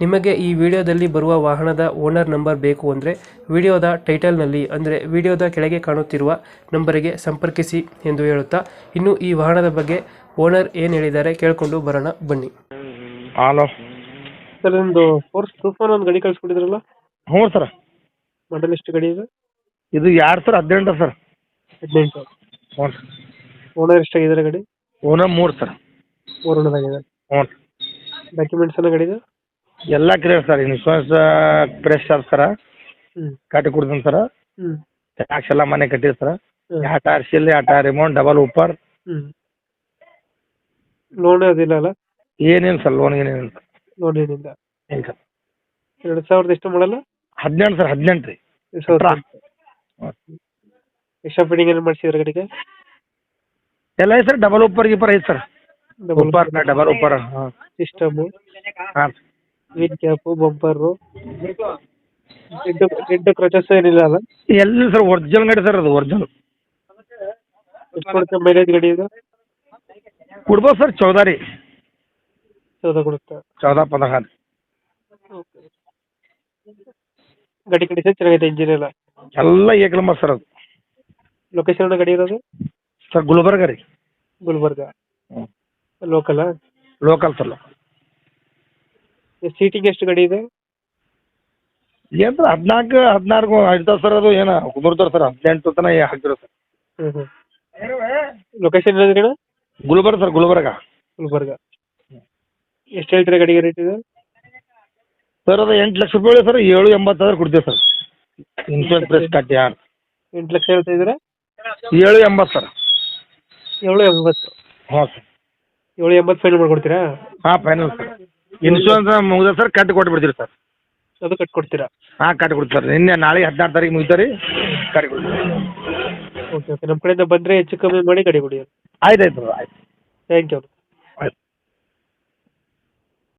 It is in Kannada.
ನಿಮಗೆ ಈ ವಿಡಿಯೋದಲ್ಲಿ ಬರುವ ವಾಹನದ ಓನರ್ ನಂಬರ್ ಬೇಕು ಅಂದರೆ ವಿಡಿಯೋದ ಟೈಟಲ್ನಲ್ಲಿ ಅಂದರೆ ವಿಡಿಯೋದ ಕೆಳಗೆ ಕಾಣುತ್ತಿರುವ ನಂಬರಿಗೆ ಸಂಪರ್ಕಿಸಿ ಎಂದು ಹೇಳುತ್ತಾ ಇನ್ನು ಈ ವಾಹನದ ಬಗ್ಗೆ ಓನರ್ ಏನು ಹೇಳಿದ್ದಾರೆ ಕೇಳಿಕೊಂಡು ಬರೋಣ ಬನ್ನಿ. ಹಲೋ. ಸರ್ ಒಂದು ಫೋರ್ಸ್ ತೂಫಾನ್ ಒಂದು ಗಾಡಿ ಕಳಿಸ್ಕೊಟ್ಟಿದ್ರಲ್ಲ? ಹ್ಞೂ ಸರ್. ಮಾಡಲ್ ಎಷ್ಟು ಗಾಡಿ ಇದೆ? ಇದು ಯಾರು ಸರ್? ಹದಿನೆಂಟು ಸರ್. ಹದಿನೆಂಟು. ಹ್ಞೂ ಸರ್. ಓನರ್ ಎಷ್ಟಾಗಿದ್ದಾರೆ ಗಾಡಿ? ಓನರ್ ಮೂರು ಸರ್. ಮೂರು ಓನರ್ ಹ್ಞೂ. ಡಾಕ್ಯುಮೆಂಟ್ಸ್ ಎಲ್ಲ ಗಾಡಿ ಇದೆ? ಎಲ್ಲ ಕ್ಲಿಯರ್ ಸರ್ ಇನ್ಶೂರೆನ್ಸ್ ಫ್ರೆಶ್ ಅದ ಸರ ಕಟ್ಟಿ ಕೊಡ್ತೀನಿ ಸರ ಟ್ಯಾಕ್ಸ್ ಎಲ್ಲ ಮನೆ ಕಟ್ಟಿರಿ ಸರ ಹ್ಮ್. ಎರಡು ಟೈರ್ ಶಿಲ್ ಎರಡು ಟೈರ್ ಅಮೌಂಟ್ ಡಬಲ್ ಉಪ್ಪರ್ ಹ್ಮ್. ಲೋನ್ ಅದಿಲ್ಲ ಅಲ್ಲ? ಏನೇನು ಸರ್ ಲೋನ್ ಏನೇನು ಲೋನ್ ಏನಿಲ್ಲ. ಏನು ಸರ್? ಎರಡು ಸಾವಿರದ ಎಷ್ಟು ಮಾಡಲ್ಲ? ಹದಿನೆಂಟು ಸರ್ ಹದಿನೆಂಟು ರೀ. ಎರಡು ಸಾವಿರದ ಅಟ್ರಾ. ಎಂಟು. ಎಕ್ಸ್ಟ್ರಾ ಫಿಟ್ಟಿಂಗ್ ಏನು ಮಾಡಿಸಿದ್ರೆ ಗಾಡಿಗೆ? ಎಲ್ಲ ಐತೆ ಸರ್ ಡಬಲ್ ಉಪ್ಪರ್ ಗಿಪ್ಪರ್ ಐತೆ sir. Double upper double upper ಹಾಂ. ಸಿಸ್ಟಮ್ ಹಾಂ. Wheel cap bumper red red scratches ಏನಿಲ್ಲ ಅಲ್ಲ? ಎಲ್ಲಿ ಸರ್ ಒರಿಜಿನಲ್ ಗಾಡಿ ಸರ್ ಅದು ಒರಿಜಿನಲ್ ಎಷ್ಟು ಕೊಡುತ್ತೆ ಮೈಲೇಜ್ ಗಾಡಿ ಇದು? ಕೊಡ್ಬೋದು ಸರ್ ಚೌದ ರೀ ಚೌದ ಕೊಡುತ್ತೆ? ಚೌದ ಪಂದ್ರ ಹಾಂ ಗಾಡಿ ಕಂಡೀಷನ್ ಚೆನ್ನಾಗೈತೆ ಇಂಜಿನ್ ಎಲ್ಲ? ಎಲ್ಲ ಏಕ್ ನಂಬರ್ ಸರ್ ಅದು. ಲೊಕೇಶನ್ ಗಾಡಿ ಇರೋದು? ಸರ್ ಗುಲ್ಬರ್ಗ ರೀ. Gulbarga. Local local sir seating ಎಷ್ಟು ಗಾಡಿ ಇದೆ? ಏನು ಸರ್ ಹದಿನಾಲ್ಕು ಹದಿನಾರು ಇರ್ತಾವೆ ಸರ್ ಅದು ಏನು ಕುದುರ್ತಾರೆ ಸರ್ ಹದಿನೆಂಟು ತನ ಹಾಕ್ತಿರೋ ಸರ್. ಹ್ಞೂ ಹ್ಞೂ ಲೊಕೇಶನ್ ಇರೋದು ಕಣ ಗುಲ್ಬರ್ಗ ಸರ್ ಗುಲ್ಬರ್ಗ. ಗುಲ್ಬರ್ಗ. ಎಷ್ಟು ಹೇಳ್ತೀರಾ ಗಾಡಿಗೆ ರೇಟ್ ಇದೆ? ಸರ್ ಅದು ಎಂಟು ಲಕ್ಷ ರೂಪಾಯಿ ಸರ್ ಏಳು ಎಂಬತ್ತಾದ್ರೆ ಕೊಡ್ತೀವಿ ಸರ್. ಇನ್ಸೂರೆನ್ಸ್ ಪ್ರೆಸ್ ಕಟ್ಟಿ ಹಾಂ. ಎಂಟು ಲಕ್ಷ ಹೇಳ್ತಾ ಇದ್ದೀರಾ? ಏಳು ಎಂಬತ್ತು ಸರ್. ಏಳು ಎಂಬತ್ತು. ಹಾಂ ಸರ್. ಏಳು ಎಂಬತ್ತು ಫೈನಲ್ ಮಾಡಿಕೊಡ್ತೀರಾ? ಹಾಂ ಫೈನಲ್ ಸರ್. ಇನ್ಶೂರೆನ್ಸ್ ಮುಗಿದ ಸರ್ ಕಟ್ಟಿ ಕೊಟ್ಬಿಡ್ತೀರಿ ಸರ್. ಅದು ಕಟ್ಕೊಡ್ತೀರಾ? ಹಾಂ ಕಟ್ಟಿ ಕೊಡ್ತೀವಿ ಸರ್. ನಿನ್ನೆ ನಾಳೆ ಹದಿನಾರು ತಾರೀಕು ಮುಗಿತಾ ರೀ ಕಟ್ಟಿ ಕೊಡ್ತೀವಿ ಓಕೆ ಓಕೆ ನಮ್ಮ ಕಡೆಯಿಂದ ಬಂದರೆ ಹೆಚ್ಚು ಕಮ್ಮಿ ಮಾಡಿ ಗಾಡಿ ಕೊಡಿ ಆಯ್ತು ಆಯ್ತು ಆಯ್ತು. Thank you